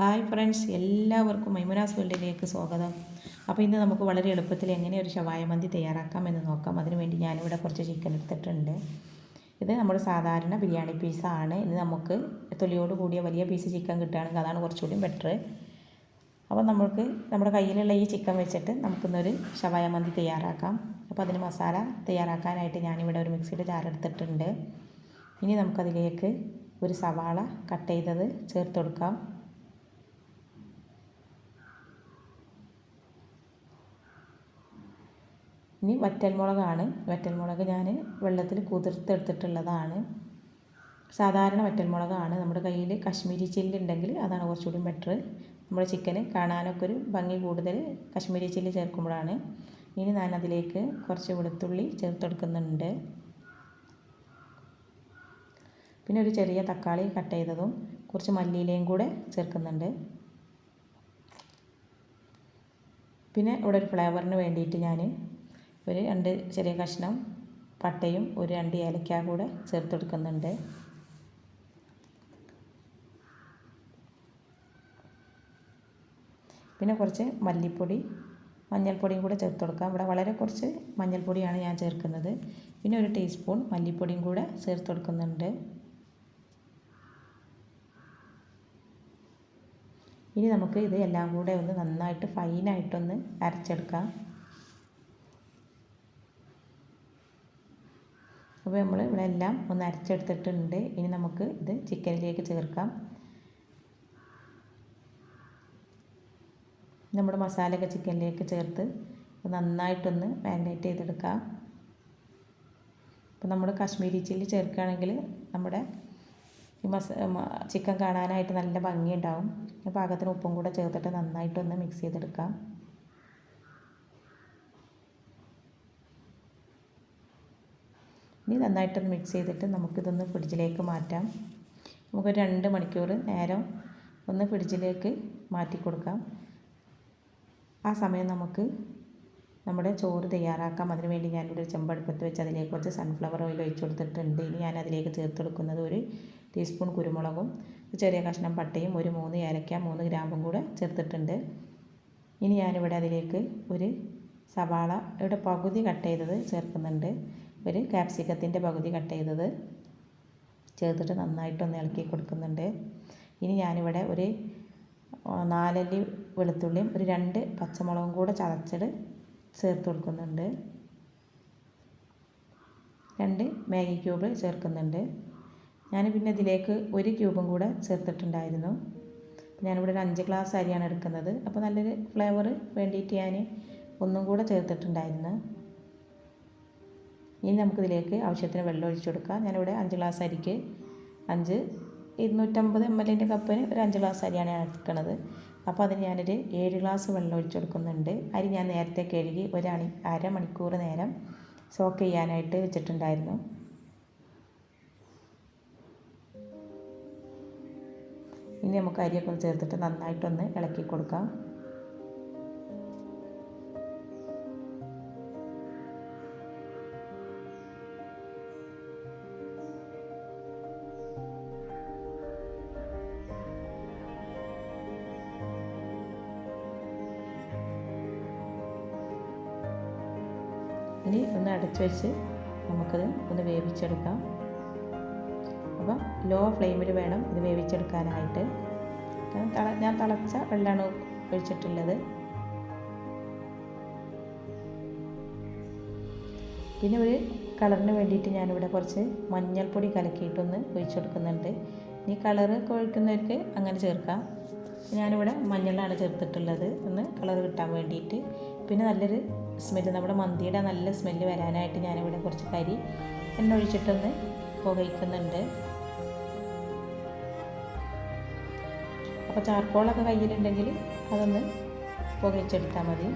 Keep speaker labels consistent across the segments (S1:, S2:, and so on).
S1: Hi friends എല്ലാവർക്കും മൈമുനാസ് വേൾഡിലേക്ക് സ്വാഗതം. അപ്പോൾ ഇന്ന് നമുക്ക് വളരെ എളുപ്പത്തിൽ എങ്ങനെ ഒരു ഷവായ മന്തി തയ്യാറാക്കാം എന്ന് നോക്കാം. അതിനുവേണ്ടി ഞാനിവിടെ കുറച്ച് ചിക്കൻ എടുത്തിട്ടുണ്ട്. ഇത് നമ്മൾ സാധാരണ ബിരിയാണി പീസ് ആണ്. ഇത് നമുക്ക് തൊലിയോട് കൂടിയ വലിയ പീസ് ചിക്കൻ കിട്ടുകയാണെങ്കിൽ അതാണ് കുറച്ചുകൂടി ബെറ്റർ അപ്പോൾ നമുക്ക് നമ്മുടെ കയ്യിലുള്ള ഈ ചിക്കൻ വെച്ചിട്ട് നമുക്കിന്നൊരു ഷവായ മന്തി തയ്യാറാക്കാം. അപ്പോൾ അതിന് മസാല തയ്യാറാക്കാനായിട്ട് ഞാനിവിടെ ഒരു മിക്സിയുടെ ജാർ എടുത്തിട്ടുണ്ട്. ഇനി നമുക്കതിലേക്ക് ഒരു സവാള കട്ട് ചെയ്തത് ചേർത്ത് കൊടുക്കാം. ഇനി വറ്റൽമുളകാണ്. വറ്റൽമുളക് ഞാൻ വെള്ളത്തിൽ കുതിർത്തെടുത്തിട്ടുള്ളതാണ്. സാധാരണ വറ്റൽമുളകാണ്. നമ്മുടെ കയ്യിൽ കശ്മീരി ചില്ലി ഉണ്ടെങ്കിൽ അതാണ് കുറച്ചുകൂടി ബെറ്റർ നമ്മുടെ ചിക്കന് കാണാനൊക്കെ ഒരു ഭംഗി കൂടുതൽ കശ്മീരി ചില്ലി ചേർക്കുമ്പോഴാണ്. ഇനി ഞാൻ അതിലേക്ക് കുറച്ച് വെളുത്തുള്ളി ചേർത്തെടുക്കുന്നുണ്ട്. പിന്നെ ഒരു ചെറിയ തക്കാളി കട്ട് ചെയ്തതും കുറച്ച് മല്ലിയിലയും കൂടെ ചേർക്കുന്നുണ്ട്. പിന്നെ ഇവിടെ ഒരു ഫ്ലേവറിന് വേണ്ടിയിട്ട് ഞാൻ ഒരു രണ്ട് ചെറിയ കഷ്ണം പട്ടയും ഒരു രണ്ട് ഏലക്ക കൂടെ ചേർത്ത് കൊടുക്കുന്നുണ്ട്. പിന്നെ കുറച്ച് മല്ലിപ്പൊടി മഞ്ഞൾപ്പൊടിയും കൂടെ ചേർത്ത് കൊടുക്കാം. ഇവിടെ വളരെ കുറച്ച് മഞ്ഞൾപ്പൊടിയാണ് ഞാൻ ചേർക്കുന്നത്. പിന്നെ ഒരു ടീസ്പൂൺ മല്ലിപ്പൊടിയും കൂടെ ചേർത്ത് കൊടുക്കുന്നുണ്ട്. ഇനി നമുക്ക് ഇത് എല്ലാം കൂടെ ഒന്ന് നന്നായിട്ട് ഫൈനായിട്ടൊന്ന് അരച്ചെടുക്കാം. അപ്പോൾ നമ്മൾ ഇവിടെ എല്ലാം ഒന്ന് അരച്ചെടുത്തിട്ടുണ്ട്. ഇനി നമുക്ക് ഇത് ചിക്കനിലേക്ക് ചേർക്കാം. നമ്മുടെ മസാലയൊക്കെ ചിക്കനിലേക്ക് ചേർത്ത് നന്നായിട്ടൊന്ന് മാഗ്നേറ്റ് ചെയ്തെടുക്കാം. ഇപ്പോൾ നമ്മൾ കാശ്മീരി ചില്ലി ചേർക്കുകയാണെങ്കിൽ നമ്മുടെ ഈ മസ ചിക്കൻ കാണാനായിട്ട് നല്ല ഭംഗിയുണ്ടാവും. പാകത്തിന് ഉപ്പും കൂടെ ചേർത്തിട്ട് നന്നായിട്ടൊന്ന് മിക്സ് ചെയ്തെടുക്കാം. ഇനി നന്നായിട്ടൊന്ന് മിക്സ് ചെയ്തിട്ട് നമുക്കിതൊന്ന് ഫ്രിഡ്ജിലേക്ക് മാറ്റാം. നമുക്ക് രണ്ട് മണിക്കൂർ നേരം ഒന്ന് ഫ്രിഡ്ജിലേക്ക് മാറ്റി കൊടുക്കാം. ആ സമയം നമുക്ക് നമ്മുടെ ചോറ് തയ്യാറാക്കാം. അതിന് വേണ്ടി ഞാനിവിടെ ചെമ്പടുപ്പത്ത് വെച്ച് അതിലേക്ക് കുറച്ച് സൺഫ്ലവർ ഓയിൽ ഒഴിച്ചു കൊടുത്തിട്ടുണ്ട്. ഇനി ഞാൻ അതിലേക്ക് ചേർത്ത് കൊടുക്കുന്നത് ഒരു ടീസ്പൂൺ കുരുമുളകും ചെറിയ കഷ്ണം പട്ടയും ഒരു മൂന്ന് ഏലക്ക മൂന്ന് ഗ്രാമ്പും കൂടെ ചേർത്തിട്ടുണ്ട്. ഇനി ഞാനിവിടെ അതിലേക്ക് ഒരു സവാള ഇവിടെ പകുതി കട്ട് ചെയ്തത് ചേർക്കുന്നുണ്ട്. ഒരു ക്യാപ്സിക്കത്തിന്റെ പകുതി കട്ട് ചെയ്തത് ചേർത്തിട്ട് നന്നായിട്ടൊന്ന് ഇളക്കി കൊടുക്കുന്നുണ്ട്. ഇനി ഞാനിവിടെ ഒരു നാലല്ലി വെളുത്തുള്ളിയും ഒരു രണ്ട് പച്ചമുളകും കൂടെ ചതച്ചിട് ചേർത്ത് കൊടുക്കുന്നുണ്ട്. രണ്ട് മാഗി ക്യൂബ് ചേർക്കുന്നുണ്ട്. ഞാൻ പിന്നെ ഇതിലേക്ക് ഒരു ക്യൂബും കൂടെ ചേർത്തിട്ടുണ്ടായിരുന്നു. ഞാനിവിടെ ഒരു അഞ്ച് ഗ്ലാസ് അരിയാണ് എടുക്കുന്നത്. അപ്പോൾ നല്ലൊരു ഫ്ലേവർ വേണ്ടിയിട്ട് ഞാൻ ഒന്നും കൂടെ ചേർത്തിട്ടുണ്ടായിരുന്നു. ഇനി നമുക്കിതിലേക്ക് ആവശ്യത്തിന് വെള്ളം ഒഴിച്ചു കൊടുക്കാം. ഞാനിവിടെ അഞ്ച് ഗ്ലാസ് അരിക്ക് അഞ്ച് ഇരുന്നൂറ്റമ്പത് എം എല്ലിന്റെ കപ്പിന് ഒരു അഞ്ച് ഗ്ലാസ് അരിയാണ് ഞാൻ എടുക്കുന്നത്. അപ്പോൾ അതിന് ഞാനൊരു ഏഴ് ഗ്ലാസ് വെള്ളം ഒഴിച്ചു കൊടുക്കുന്നുണ്ട്. അരി ഞാൻ നേരത്തെ കഴുകി ഒരു അണി അരമണിക്കൂർ നേരം സോക്ക് ചെയ്യാനായിട്ട് വെച്ചിട്ടുണ്ടായിരുന്നു. ഇനി നമുക്ക് അരിയൊക്കെ ചേർത്തിട്ട് നന്നായിട്ടൊന്ന് ഇളക്കി കൊടുക്കാം. ഇനി ഒന്ന് അടച്ചു വെച്ച് നമുക്കത് ഒന്ന് വേവിച്ചെടുക്കാം. അപ്പം ലോ ഫ്ലെയിമിൽ വേണം ഇത് വേവിച്ചെടുക്കാനായിട്ട്. ഞാൻ തള ഞാൻ തിളച്ച വെള്ളമാണ് ഒഴിച്ചിട്ടുള്ളത്. പിന്നെ ഒരു കളറിന് വേണ്ടിയിട്ട് ഞാനിവിടെ കുറച്ച് മഞ്ഞൾപ്പൊടി കലക്കിയിട്ടൊന്ന് ഒഴിച്ചു കൊടുക്കുന്നുണ്ട് ഈ കളറ് ഒഴിക്കുന്നവർക്ക് അങ്ങനെ ചേർക്കാം. ഞാനിവിടെ മഞ്ഞളാണ് ചേർത്തിട്ടുള്ളത്. ഒന്ന് കളർ കിട്ടാൻ വേണ്ടിയിട്ട്. പിന്നെ നല്ലൊരു സ്മെല്ല് നമ്മുടെ മന്തിയുടെ നല്ല സ്മെല്ല് വരാനായിട്ട് ഞാനിവിടെ കുറച്ച് കരി എണ്ണ ഒഴിച്ചിട്ടൊന്ന് പുകയ്ക്കുന്നുണ്ട്. അപ്പോൾ ചാർക്കോളൊക്കെ കയ്യിലുണ്ടെങ്കിൽ അതൊന്ന് പുകയിച്ചെടുത്താൽ മതി.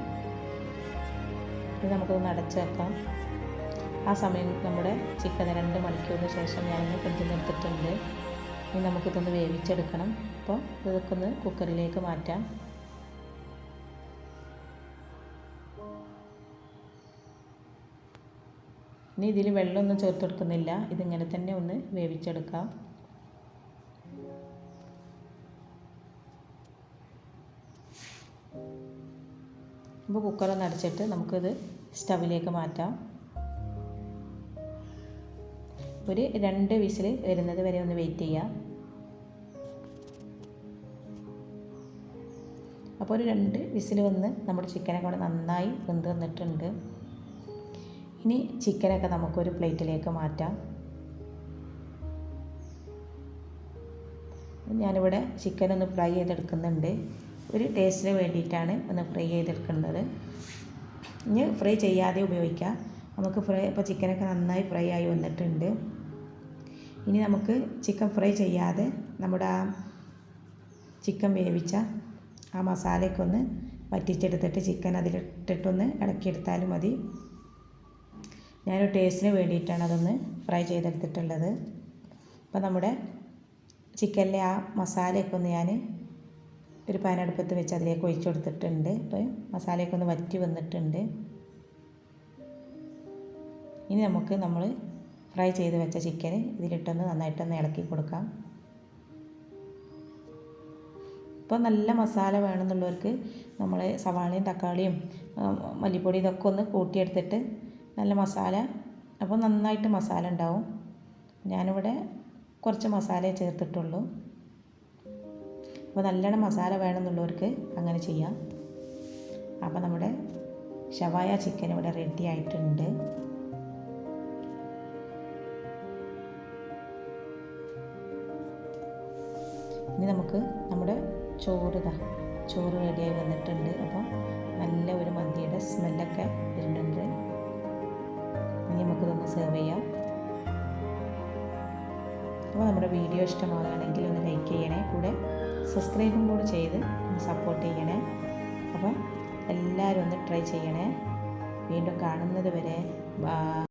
S1: ഇത് നമുക്കൊന്ന് അടച്ചേക്കാം ആ സമയം നമ്മുടെ ചിക്കൻ രണ്ട് മണിക്കൂറിന് ശേഷം ഞാനൊന്ന് ഫ്രിഡ്ജിൽ എടുത്തിട്ടുണ്ട്. ഇനി നമുക്കിതൊന്ന് വേവിച്ചെടുക്കണം. അപ്പോൾ ഇതൊക്കെ ഒന്ന് കുക്കറിലേക്ക് മാറ്റാം. ഇനി ഇതിൽ വെള്ളമൊന്നും ചേർത്ത് കൊടുക്കുന്നില്ല ഇതിങ്ങനെ തന്നെ ഒന്ന് വേവിച്ചെടുക്കാം. അപ്പോൾ കുക്കറൊന്ന് അടച്ചിട്ട് നമുക്കിത് സ്റ്റവിലേക്ക് മാറ്റാം. ഒരു രണ്ട് വിസിൽ വരുന്നത് വരെ ഒന്ന് വെയിറ്റ് ചെയ്യാം. അപ്പോൾ ഒരു രണ്ട് വിസിൽ വന്ന് നമ്മുടെ ചിക്കനൊക്കെ അവിടെ നന്നായി വെന്ത് വന്നിട്ടുണ്ട്. ഇനി ചിക്കനൊക്കെ നമുക്കൊരു പ്ലേറ്റിലേക്ക് മാറ്റാം. ഞാനിവിടെ ചിക്കൻ ഒന്ന് ഫ്രൈ ചെയ്തെടുക്കുന്നുണ്ട്. ഒരു ടേസ്റ്റിന് വേണ്ടിയിട്ടാണ് ഒന്ന് ഫ്രൈ ചെയ്തെടുക്കുന്നത്. ഇനി ഫ്രൈ ചെയ്യാതെ ഉപയോഗിക്കാം. നമുക്ക് ഫ്രൈ ഇപ്പോൾ ചിക്കനൊക്കെ നന്നായി ഫ്രൈ ആയി വന്നിട്ടുണ്ട്. ഇനി നമുക്ക് ചിക്കൻ ഫ്രൈ ചെയ്യാതെ നമ്മുടെ ആ ചിക്കൻ വേവിച്ച ആ മസാലയ്ക്കൊന്ന് വറ്റിച്ചെടുത്തിട്ട് ചിക്കൻ അതിലിട്ടിട്ടൊന്ന് ഇളക്കിയെടുത്താലും മതി. ഞാനൊരു ടേസ്റ്റിന് വേണ്ടിയിട്ടാണ് അതൊന്ന് ഫ്രൈ ചെയ്തെടുത്തിട്ടുള്ളത്. അപ്പോൾ നമ്മുടെ ചിക്കനിലെ ആ മസാലയൊക്കെ ഒന്ന് ഞാൻ ഒരു പാനടുപ്പത്ത് വെച്ച് അതിലേക്ക് ഒഴിച്ചു കൊടുത്തിട്ടുണ്ട്. അപ്പോൾ മസാലയൊക്കെ ഒന്ന് വറ്റി വന്നിട്ടുണ്ട്. ഇനി നമുക്ക് നമ്മൾ ഫ്രൈ ചെയ്ത് വെച്ച ചിക്കൻ ഇതിലിട്ടൊന്ന് നന്നായിട്ടൊന്ന് ഇളക്കി കൊടുക്കാം. ഇപ്പോൾ നല്ല മസാല വേണമെന്നുള്ളവർക്ക് നമ്മൾ സവാളയും തക്കാളിയും മല്ലിപ്പൊടി ഇതൊക്കെ ഒന്ന് കൂട്ടിയെടുത്തിട്ട് നല്ല മസാല. അപ്പോൾ നന്നായിട്ട് മസാല ഉണ്ടാവും. ഞാനിവിടെ കുറച്ച് മസാലയെ ചേർത്തിട്ടുള്ളൂ. അപ്പോൾ നല്ലോണം മസാല വേണമെന്നുള്ളവർക്ക് അങ്ങനെ ചെയ്യാം. അപ്പോൾ നമ്മുടെ ഷവായ ചിക്കൻ ഇവിടെ റെഡി ആയിട്ടുണ്ട്. ഇനി നമുക്ക് നമ്മുടെ ചോറ് ഇതാ ചോറ് റെഡിയായി വന്നിട്ടുണ്ട്. അപ്പോൾ നല്ല ഒരു മന്തിയുടെ സ്മെല്ലൊക്കെ വരുന്നുണ്ട്. നമുക്കിതൊന്ന് സെർവ് ചെയ്യാം. അപ്പോൾ നമ്മുടെ വീഡിയോ ഇഷ്ടമാകുകയാണെങ്കിൽ ഒന്ന് ലൈക്ക് ചെയ്യണേ. കൂടെ സബ്സ്ക്രൈബും കൂടെ ചെയ്ത് സപ്പോർട്ട് ചെയ്യണേ. അപ്പം എല്ലാവരും ഒന്ന് ട്രൈ ചെയ്യണേ. വീണ്ടും കാണുന്നത് വരെ